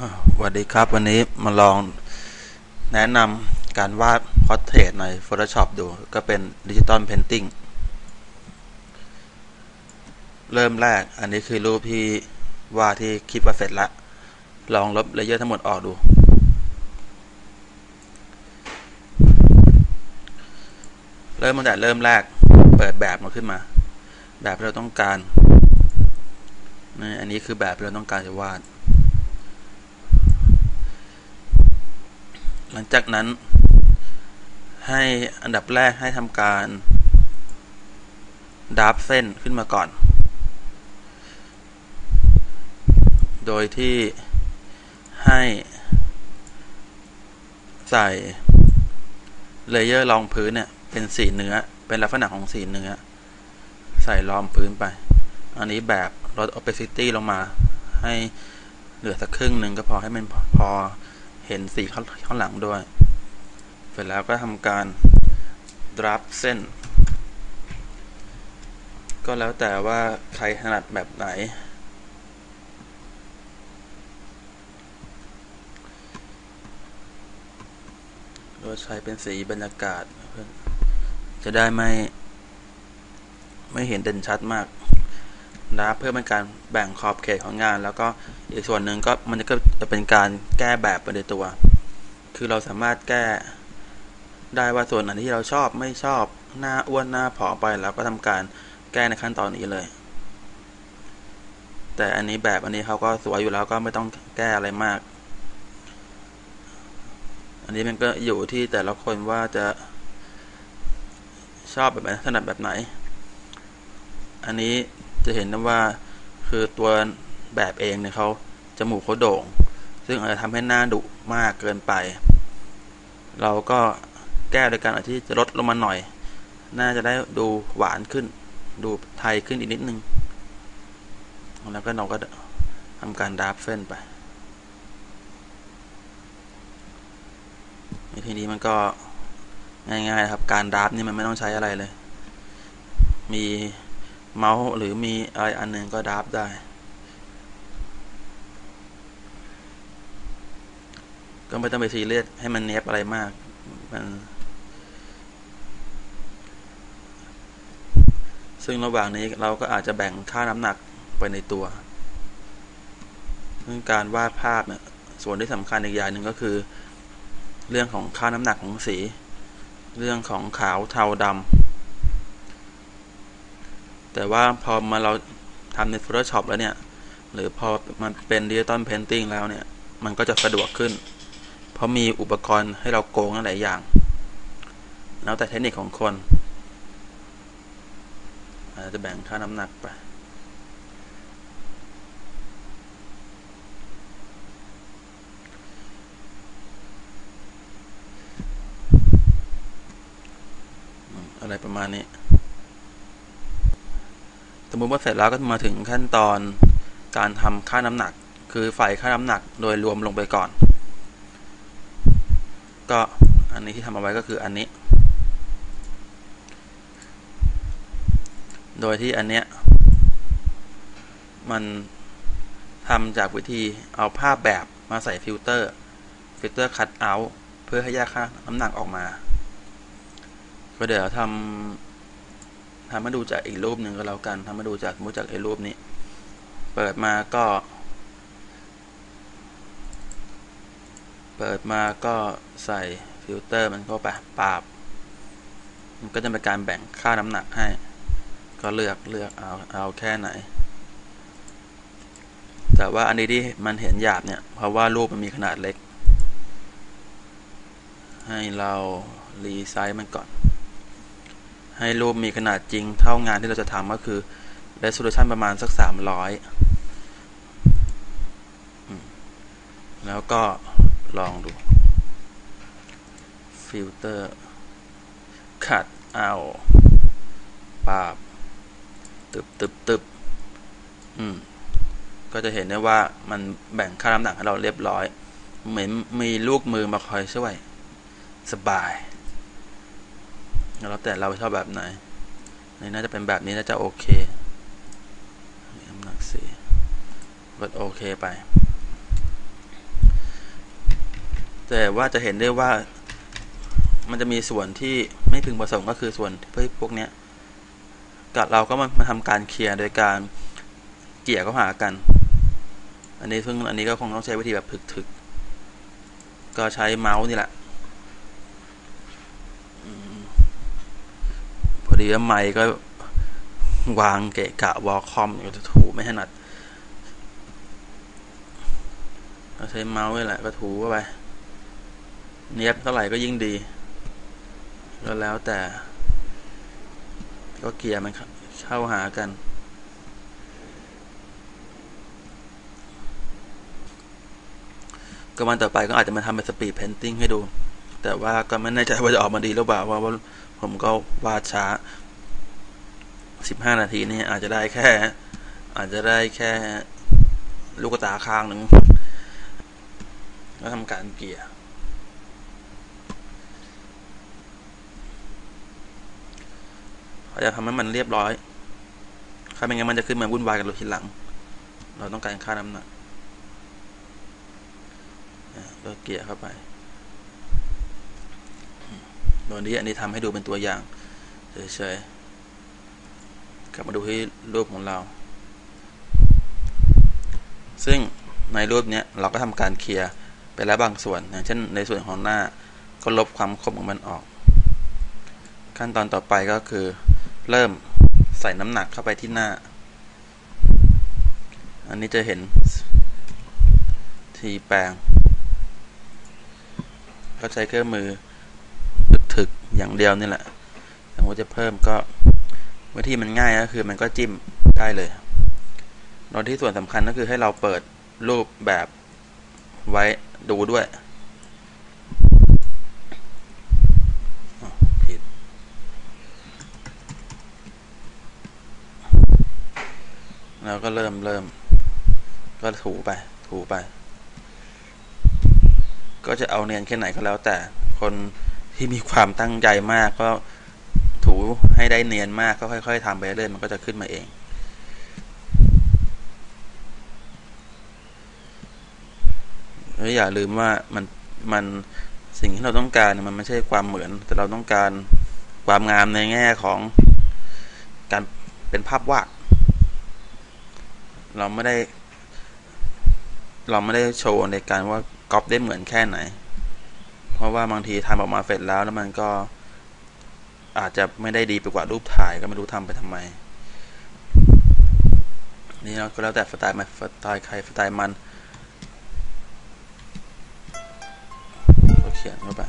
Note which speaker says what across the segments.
Speaker 1: สวัสดีครับ วันนี้มาลองแนะนำการวาดพอร์เทรตใน Photoshop ดู ก็เป็นดิจิตอลเพนติงเริ่มแรกอันนี้คือรูปที่วาดที่คิดว่าเสร็จล้วลองลบเลเยอร์ทั้งหมดออกดู เริ่มตั้งแต่เริ่มแรกเปิดแบบมาขึ้นมา แบบที่เราต้องการนี่อันนี้คือแบบที่เราต้องการจะวาด หลังจากนั้นให้อันดับแรกให้ทำการดับเส้นขึ้นมาก่อน โดยที่ให้ใส่เลเยอร์รองพื้นเนี่ย เป็นสีเนื้อ เป็นลักษณะของสีเนื้อ ใส่รองพื้นไป อันนี้แบบลด opacity ลงมาให้เหลือสักครึ่งหนึ่งก็พอให้มันพอ ห็นสีข้างข้างหลังด้วย เสร็จแล้วก็ทำการดรับเส้น ก็แล้วแต่ว่าใครถนัดแบบไหน โดยใช้เป็นสีบรรยากาศ จะได้ไม่ ไม่เห็นเด่นชัดมากนะเพื่อเป็นการแบ่งขอบเขตของงาน แล้วก็อีกส่วนหนึ่งก็มันจะก็ จะเป็นการแก้แบบไปในตัว คือเราสามารถแก้ได้ว่าส่วนไหนที่เราชอบไม่ชอบหน้าอ้วนหน้าผอมไปแล้วก็ทำการแก้ในขั้นตอนนี้เลย แต่อันนี้แบบอันนี้เขาก็สวยอยู่แล้วก็ไม่ต้องแก้อะไรมาก อันนี้มันก็อยู่ที่แต่ละคนว่าจะชอบแบบไหนถนัดแบบไหน อันนี้จะเห็นได้ว่าคือตัวแบบเองเนี่ยเขาจมูกเขาโด่ง ซึ่งอาจจะทำให้หน้าดุมากเกินไป เราก็แก้โดยการที่จะลดลงมาหน่อย น่าจะได้ดูหวานขึ้น ดูไทยขึ้นอีกนิดนึง แล้วก็เราก็ทำการดาร์ฟเส้นไปในทีนี้มันก็ง่ายๆครับ การดาร์ฟนี่มันไม่ต้องใช้อะไรเลย มีเมาส์หรือมีอะไรอันหนึ่งก็ดับได้ ก็ไม่ต้องไปซีเรียสให้มันเนบอะไรมาก มันซึ่งระหว่างนี้เราก็อาจจะแบ่งค่าน้ำหนักไปในตัวเรื่องการวาดภาพเนี่ยส่วนที่สำคัญอีกอย่างหนึ่งก็คือ เรื่องของค่าน้ำหนักของสี เรื่องของขาวเทาดำแต่ว่าพอมาเราทำใน Photoshop แล้วเนี่ย หรือพอมันเป็น Digital Painting แล้วเนี่ย มันก็จะสะดวกขึ้น ราะมีอุปกรณ์ให้เราโกงหลายอย่าง แล้วแต่เทคนิคของคนอาจจะแบ่งค่าน้ำหนักไปอะไรประมาณนี้ สมมติว่าเสร็จแล้วก็มาถึงขั้นตอนการทำค่าน้ำหนัก คือใส่ค่าน้ำหนักโดยรวมลงไปก่อน ก็อันนี้ที่ทำเอาไว้ก็คืออันนี้ โดยที่อันเนี้ยมันทำจากวิธีเอาภาพแบบมาใส่ฟิลเตอร์ ฟิลเตอร์คัตเอาท์เพื่อให้แยกค่าน้ำหนักออกมาก็เดี๋ยวทำทำมาดูจากอีกรูปหนึ่งก็แล้วกันทำมาดูจากมูจากไอ้รูปนี้ เปิดมาก็ เปิดมาก็ใส่ฟิลเตอร์มันเข้าไปปราบ มันก็จะเป็นการแบ่งค่าน้ำหนักให้ ก็เลือกเลือกเอาเอาแค่ไหน แต่ว่าอันนี้ที่มันเห็นหยาบเนี่ยเพราะว่ารูปมันมีขนาดเล็ก ให้เรารีไซส์มันก่อน ให้รูปมีขนาดจริงเท่างานที่เราจะทำก็คือ resolution ประมาณสักสามร้อยแล้วก็ ลองดู ฟิลเตอร์ขัดเอาปาบตึบตึบตึบอืม ก็จะเห็นได้ว่ามันแบ่งค่าน้ำหนักให้เราเรียบร้อย เหมือนมีลูกมือมาคอยช่วย สบาย แล้วแต่เราชอบแบบไหนนี่น่าจะเป็นแบบนี้น่าจะโอเคน้ำหนักสีกดโอเคไป แต่ว่าจะเห็นได้ว่ามันจะมีส่วนที่ไม่พึงประสงค์ก็คือส่วนพวกเนี้ยกับเราก็มามาทำการเคลียร์โดยการเกี่ยเข้าหากัน อันนี้ซึ่งอันนี้ก็คงต้องใช้วิธีแบบถึกๆก็ใช้เมาส์นี่แหละพอดีว่าไมค์ก็วางเกะกะวอลคอมอยู่ถูไม่ถนัดเราใช้เมาส์นี่แหละก็ถูเข้าไป เนียบเท่าไหร่ก็ยิ่งดี แล้วแล้วแต่ ก็เกียร์มันเข้าหากัน ก็วันต่อไปก็อาจจะมาทำเป็นสปีดเพนติ้งให้ดู แต่ว่าก็ไม่แน่ใจว่าจะออกมาดีหรือเปล่าว่าผมก็วาดช้าสิบห้านาทีนี่อาจจะได้แค่ อาจจะได้แค่ ลูกตาข้างหนึ่งก็ทำการเกี่ย เราจะทำให้มันเรียบร้อยถ้าไม่งั้นมันจะขึ้นมาวุ่นวายกันเราทีหลัง เราต้องการค่าน้ำหนักก็เกี่ยเข้าไปโดยนี้อันนี้ทำให้ดูเป็นตัวอย่างเฉยๆกลับมาดูที่รูปของเรา ซึ่งในรูปนี้เราก็ทำการเคลียร์ไปแล้วบางส่วนอย่างเช่นในส่วนของหน้าก็ลบความคมของมันออก ขั้นตอนต่อไปก็คือ เริ่มใส่น้ำหนักเข้าไปที่หน้า อันนี้จะเห็นทีแปลง ก็ใช้เครื่องมือถึกอย่างเดียวนี่แหละสมมติจะเพิ่มก็วิธีมันง่ายก็คือมันก็จิ้มได้เลยโดยที่ส่วนสำคัญก็คือให้เราเปิดรูปแบบไว้ดูด้วยผิด แล้วก็เริ่มเริ่ม ก็ถูไป ถูไป ก็จะเอาเนียนแค่ไหนก็แล้วแต่ คนที่มีความตั้งใจมากก็ถูให้ได้เนียนมากก็ค่อย ๆทำไปเรื่อยมันก็จะขึ้นมาเอง แล้วอย่าลืมว่ามันมันสิ่งที่เราต้องการมันไม่ใช่ความเหมือน แต่เราต้องการความงามในแง่ของการเป็นภาพวาด เราไม่ได้ เราไม่ได้โชว์ในการว่าก๊อปได้เหมือนแค่ไหน เพราะว่าบางทีทำออกมาเสร็จแล้วแล้วมันก็อาจจะไม่ได้ดีไปกว่ารูปถ่ายก็ไม่รู้ทำไปทำไม นี่เราก็แล้วแต่สไตล์มันสไตล์ใครสไตล์มันก็เขียนเข้าไป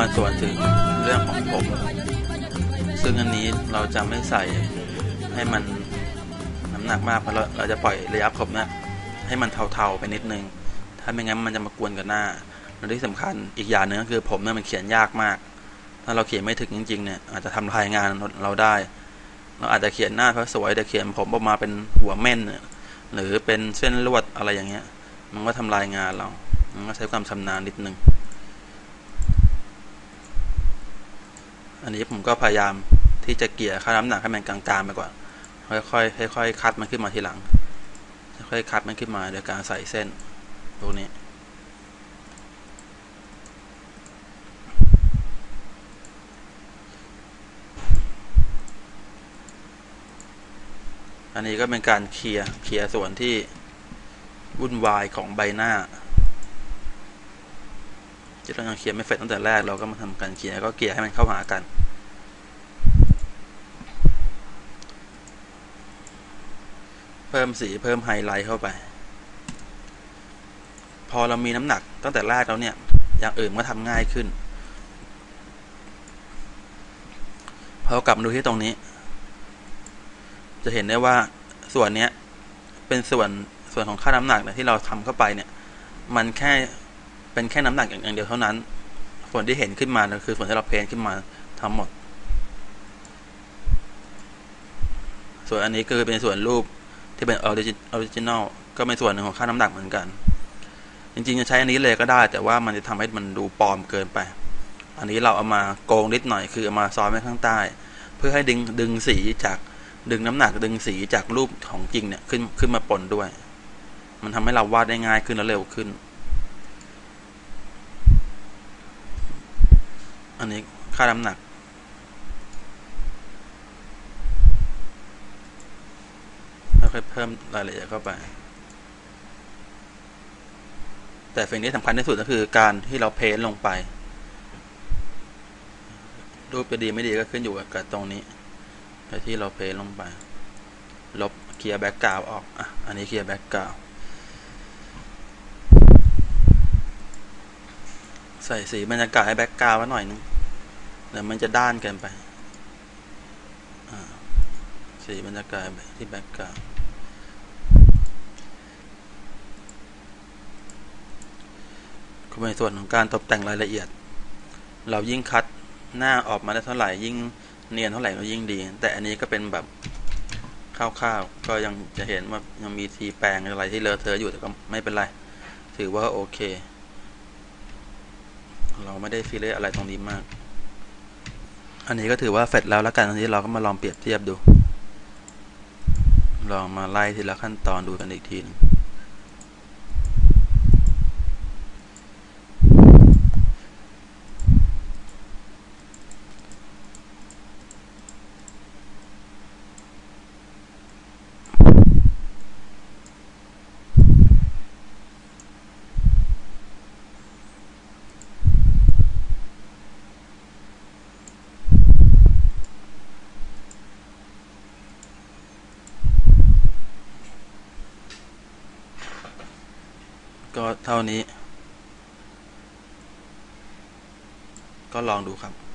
Speaker 1: มาส่วนถึงเรื่องของผม ซึ่งอันนี้เราจะไม่ใส่ให้มันน้ำหนักมากเพราะเราเราจะปล่อยระยะผมนะให้มันเทาๆไปนิดนึง ถ้าไม่งั้นมันจะมากวนกับหน้าและที่สำคัญอีกอย่างหนึ่งก็คือผมเนี่ยมันเขียนยากมาก ถ้าเราเขียนไม่ถึงจริงๆเนี่ยอาจจะทำลายงานเราได้ เราอาจจะเขียนหน้าเพราะสวยแต่เขียนผมออกมาเป็นหัวเม่นหรือเป็นเส้นลวดอะไรอย่างเงี้ย มันก็ทำลายงานเรา มันก็ใช้ความชำนาญนิดนึง อันนี้ผมก็พยายามที่จะเกี่ยค่าน้ำหนักให้มันกลางๆไปก่อนค่อยๆค่อยๆคัดมันขึ้นมาทีหลังค่อยๆคัดมันขึ้นมาโดยการใส่เส้นตรงนี้อันนี้ก็เป็นการเคลียร์เคลียร์ส่วนที่วุ่นวายของใบหน้า ที่เรายังเคลียร์ไม่เสร็จตั้งแต่แรกเราก็มาทำการเคลียร์ก็เกลี่ยให้มันเข้าหากัน เพิ่มสีเพิ่มไฮไลท์เข้าไป พอเรามีน้ำหนักตั้งแต่แรกแล้วเนี่ย อย่างอื่นก็ทำง่ายขึ้น พอกลับมาดูที่ตรงนี้ จะเห็นได้ว่าส่วนเนี้ยเป็นส่วนส่วนของค่าน้ำหนักเนี่ยที่เราทำเข้าไปเนี่ย มันแค่ เป็นแค่น้ำหนักอย่างเดียวเท่านั้น ส่วนที่เห็นขึ้นมาคือส่วนที่เราเพ้นขึ้นมาทั้งหมด ส่วนอันนี้คือเป็นส่วนรูปที่เป็นออริจินอลก็เป็นส่วนหนึ่งของค่าน้ำหนักเหมือนกัน จริงๆจะใช้อันนี้เลยก็ได้ แต่ว่ามันจะทำให้มันดูปลอมเกินไป อันนี้เราเอามาโกงนิดหน่อยคือเอามาซ้อนไว้ข้างใต้ เพื่อให้ดึงดึงสีจากดึงน้ำหนักดึงสีจากรูปของจริงเนี่ยขึ้นขึ้นมาปนด้วย มันทำให้เราวาดได้ง่ายขึ้นและเร็วขึ้น อันนี้ค่าน้ำหนัก ค่อยเพิ่มรายละเอียดเข้าไป แต่สิ่งที่สำคัญที่สุดก็คือการที่เราเพนลงไป รูปจะดีไม่ดีก็ขึ้นอยู่กับตรงนี้ที่เราเพนลงไป ลบเคลียร์แบ็กกราวออก อะ อันนี้เคลียร์แบ็กกราวใส่สีบรรยากาศให้แบ็กกราวไว้หน่อยนึง เดี๋ยวมันจะด้านกินไปสีบรรยากาศที่แบ็กกราวก็เป็นส่วนของการตกแต่งรายละเอียด เรายิ่งคัดหน้าออกมาได้เท่าไหร่ยิ่งเนียนเท่าไหร่ก็ยิ่งดี แต่อันนี้ก็เป็นแบบคร่าวๆก็ยังจะเห็นว่ายังมีทีแปลงอะไรที่เลอะเทอะอยู่แต่ก็ไม่เป็นไร ถือว่าโอเค เราไม่ได้ซีเรียสอะไรตรงนี้มาก อันนี้ก็ถือว่าเสร็จแล้วแล้วกันอันนี้เราก็มาลองเปรียบเทียบดู ลองมาไล่ทีละขั้นตอนดูกันอีกทีนึงก็ เท่านี้ ก็ลองดูครับ